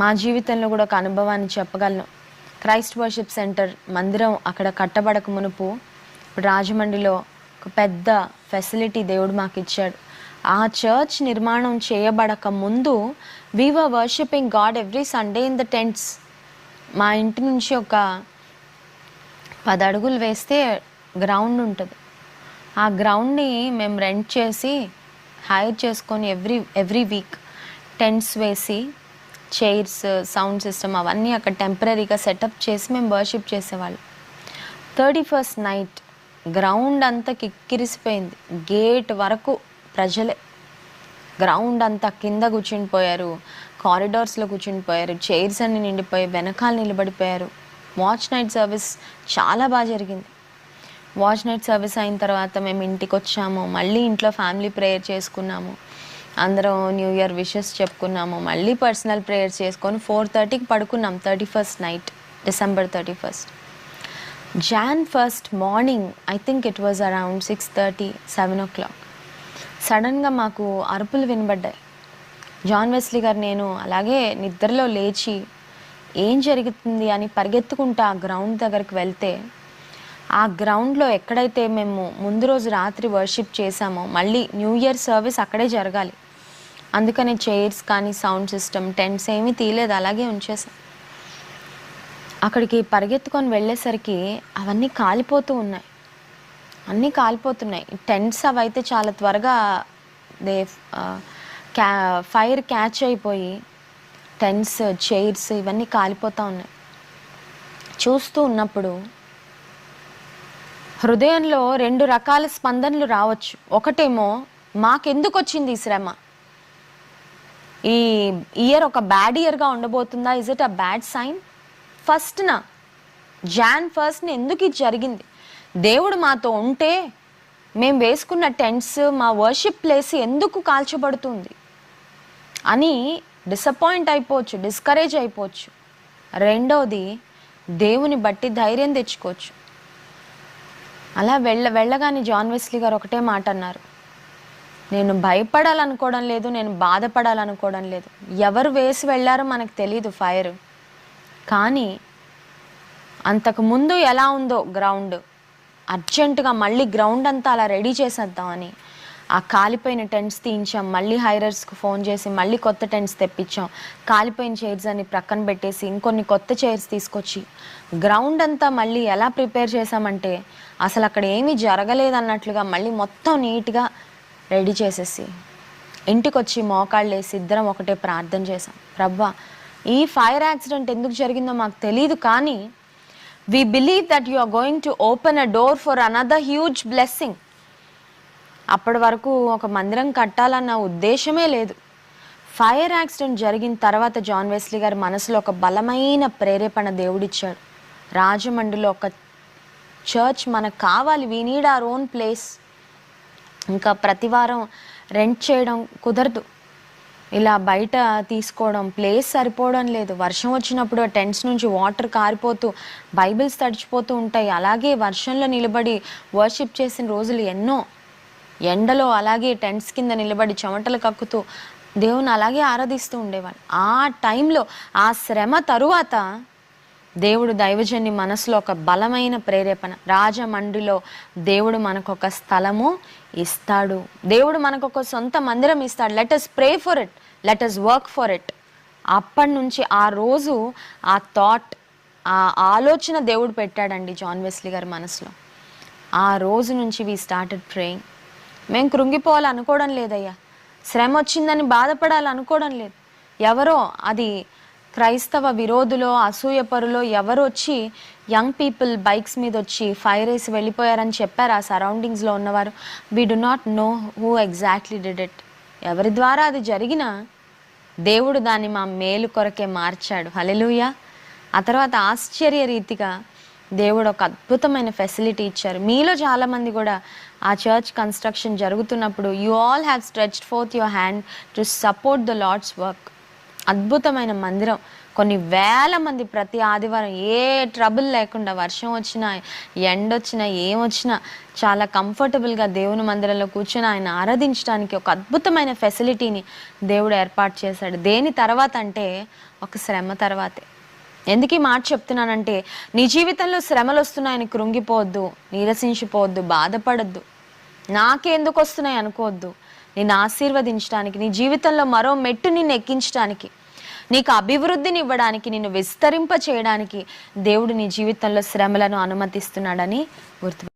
మా జీవితంలో కూడా ఒక అనుభవాన్ని చెప్పగలను. క్రైస్ట్ వర్షిప్ సెంటర్ మందిరం అక్కడ కట్టబడక మునుపు ఇప్పుడు రాజమండ్రిలో ఒక పెద్ద ఫెసిలిటీ దేవుడు మాకు ఇచ్చాడు. ఆ చర్చ్ నిర్మాణం చేయబడక ముందు we were worshipping God every Sunday in the tents మా ఇంటి నుంచి ఒక పది అడుగులు వేస్తే గ్రౌండ్ ఉంటుంది. ఆ గ్రౌండ్ని మేము రెంట్ చేసి హైర్ చేసుకొని ఎవ్రీ ఎవ్రీ వీక్ టెంట్స్ వేసి చైర్స్ సౌండ్ సిస్టమ్ అవన్నీ అక్కడ టెంపరీగా సెటప్ చేసి మేము వర్షిప్ చేసేవాళ్ళం. థర్టీ ఫస్ట్ నైట్ గ్రౌండ్ అంతా కిక్కిరిసిపోయింది గేట్ వరకు ప్రజలే. గ్రౌండ్ అంతా కింద కూర్చునిపోయారు కారిడార్స్లో కూర్చునిపోయారు చైర్స్ అన్ని నిండిపోయి వెనకాల నిలబడిపోయారు. వాచ్ నైట్ సర్వీస్ చాలా బాగా జరిగింది. వాచ్ నైట్ సర్వీస్ అయిన తర్వాత మేము ఇంటికి వచ్చాము. మళ్ళీ ఇంట్లో ఫ్యామిలీ ప్రేయర్ చేసుకున్నాము. అందరం న్యూ ఇయర్ విషెస్ చెప్పుకున్నాము. మళ్ళీ పర్సనల్ ప్రేయర్ చేసుకొని ఫోర్ థర్టీకి పడుకున్నాం. Thirty first night December thirty first Jan first morning I think it was around six thirty seven o'clock సడన్గా మాకు అరుపులు వినబడ్డాయి. జాన్ వెస్లీ గారు నేను అలాగే నిద్రలో లేచి ఏం జరుగుతుంది అని పరిగెత్తుకుంటా ఆ గ్రౌండ్ దగ్గరికి వెళ్తే ఆ గ్రౌండ్లో ఎక్కడైతే మేము ముందు రోజు రాత్రి వర్షిప్ చేసామో మళ్ళీ న్యూ ఇయర్ సర్వీస్ అక్కడే జరగాలి. అందుకని చైర్స్ కానీ సౌండ్ సిస్టమ్ టెంట్స్ ఏమీ తీయలేదు అలాగే ఉంచేసాం అక్కడికి పరిగెత్తుకొని వెళ్ళేసరికి అవన్నీ కాలిపోతూ ఉన్నాయి. అన్నీ కాలిపోతున్నాయి. టెంట్స్ అవి అయితే చాలా త్వరగా దే క్యా ఫైర్ క్యాచ్ అయిపోయి టెంట్స్ చైర్స్ ఇవన్నీ కాలిపోతూ ఉన్నాయి. చూస్తూ ఉన్నప్పుడు హృదయంలో రెండు రకాల స్పందనలు రావచ్చు. ఒకటేమో మాకెందుకు వచ్చింది ఈ శ్రమ? ఈ ఇయర్ ఒక బ్యాడ్ ఇయర్గా ఉండబోతుందా? Is it a bad sign ఫస్ట్న Jan first ఎందుకు ఇది జరిగింది? దేవుడు మాతో ఉంటే మేము వేసుకున్న టెంట్స్ మా వర్షిప్ ప్లేస్ ఎందుకు కాల్చబడుతుంది? అని డిసప్పాయింట్ అయిపోవచ్చు డిస్కరేజ్ అయిపోవచ్చు. రెండవది దేవుని బట్టి ధైర్యం తెచ్చుకోవచ్చు. అలా వెళ్ళ వెళ్ళగానే జాన్ వెస్లీ గారు ఒకటే మాట అన్నారు. నేను భయపడాలనుకోవడం లేదు నేను బాధపడాలనుకోవడం లేదు. ఎవరు వేసి వెళ్ళారో మనకు తెలియదు ఫైర్. కానీ అంతకు ముందు ఎలా ఉందో గ్రౌండ్ అర్జెంటుగా మళ్ళీ గ్రౌండ్ అంతా అలా రెడీ చేసేద్దామని ఆ కాలిపోయిన టెంట్స్ తీయించాం. మళ్ళీ హైరర్స్కి ఫోన్ చేసి మళ్ళీ కొత్త టెంట్స్ తెప్పించాం. కాలిపోయిన చైర్స్ అన్ని ప్రక్కన పెట్టేసి ఇంకొన్ని కొత్త చైర్స్ తీసుకొచ్చి గ్రౌండ్ అంతా మళ్ళీ ఎలా ప్రిపేర్ చేసామంటే అసలు అక్కడ ఏమీ జరగలేదన్నట్లుగా మళ్ళీ మొత్తం నీట్గా రెడీ చేసేసి. ఇంటికి వచ్చి మోకాళ్ళు వేసి ఇద్దరం ఒకటే ప్రార్థన చేశాం. ప్రభా ఈ ఫైర్ యాక్సిడెంట్ ఎందుకు జరిగిందో మాకు తెలియదు కానీ we believe that you are going to open a door for another huge blessing అప్పటి వరకు ఒక మందిరం కట్టాలన్న ఉద్దేశమే లేదు. ఫైర్ యాక్సిడెంట్ జరిగిన తర్వాత జాన్ వెస్లీ గారి మనసులో ఒక బలమైన ప్రేరేపణ దేవుడిచ్చాడు. రాజమండ్రిలో ఒక చర్చ్ మనకు కావాలి we need our own place ఇంకా ప్రతి వారం రెంట్ చేయడం కుదరదు. ఇలా బయట తీసుకోవడం ప్లేస్ సరిపోవడం లేదు. వర్షం వచ్చినప్పుడు టెంట్స్ నుంచి వాటర్ కారిపోతూ బైబిల్స్ తడిచిపోతూ ఉంటాయి. అలాగే వర్షంలో నిలబడి వర్షిప్ చేసిన రోజులు ఎన్నో. ఎండలో అలాగే టెంట్స్ కింద నిలబడి చెమటలు కక్కుతూ దేవుని అలాగే ఆరాధిస్తూ ఉండేవాళ్ళు. ఆ టైంలో ఆ శ్రమ తరువాత దేవుడు దైవజన్ని మనసులో ఒక బలమైన ప్రేరేపణ. రాజమండ్రిలో దేవుడు మనకు ఒక స్థలము ఇస్తాడు. దేవుడు మనకు ఒక సొంత మందిరం ఇస్తాడు. Let us pray for it let us work for it అప్పటి నుంచి ఆ రోజు ఆ థాట్ ఆ ఆలోచన దేవుడు పెట్టాడండి జాన్ వెస్లీ గారి మనసులో. ఆ రోజు నుంచి వీ స్టార్టెడ్ ప్రేయింగ్ మేము కృంగిపోవాలనుకోవడం లేదయ్యా. శ్రమ వచ్చిందని బాధపడాలనుకోవడం లేదు. ఎవరో అది క్రైస్తవ విరోధులో అసూయపరులో ఎవరు వచ్చి యంగ్ పీపుల్ బైక్స్ మీద వచ్చి ఫైర్ వేసి వెళ్ళిపోయారని చెప్పారు ఆ సరౌండింగ్స్లో ఉన్నవారు. We do not know who exactly did it ఎవరి ద్వారా అది జరిగినా దేవుడు దాన్ని మా మేలు కొరకే మార్చాడు. హలెలుయ ఆ తర్వాత ఆశ్చర్య రీతిగా దేవుడు ఒక అద్భుతమైన ఫెసిలిటీ ఇచ్చారు. మీలో చాలామంది కూడా ఆ చర్చ్ కన్స్ట్రక్షన్ జరుగుతున్నప్పుడు you all have stretched forth your hand to support the Lord's work అద్భుతమైన మందిరం. కొన్ని వేల మంది ప్రతి ఆదివారం ఏ ట్రబుల్ లేకుండా వర్షం వచ్చినా ఎండ వచ్చినా ఏమొచ్చినా చాలా కంఫర్టబుల్గా దేవుని మందిరంలో కూర్చొని ఆయన ఆరాధించడానికి ఒక అద్భుతమైన ఫెసిలిటీని దేవుడు ఏర్పాటు చేశాడు. దేని తర్వాత అంటే ఒక శ్రమ తర్వాతే. ఎందుకు ఈ మాట చెప్తున్నానంటే నీ జీవితంలో శ్రమలు వస్తున్నాయని కృంగిపోవద్దు నీరసించిపోవద్దు బాధపడద్దు. నాకెందుకు వస్తున్నాయి అనుకోవద్దు. నిన్ను ఆశీర్వదించడానికి నీ జీవితంలో మరో మెట్టు నిన్ను ఎక్కించడానికి నీకు అభివృద్ధిని ఇవ్వడానికి నిన్ను విస్తరింప చేయడానికి దేవుడు నీ జీవితంలో శ్రమలను అనుమతిస్తున్నాడని గుర్తు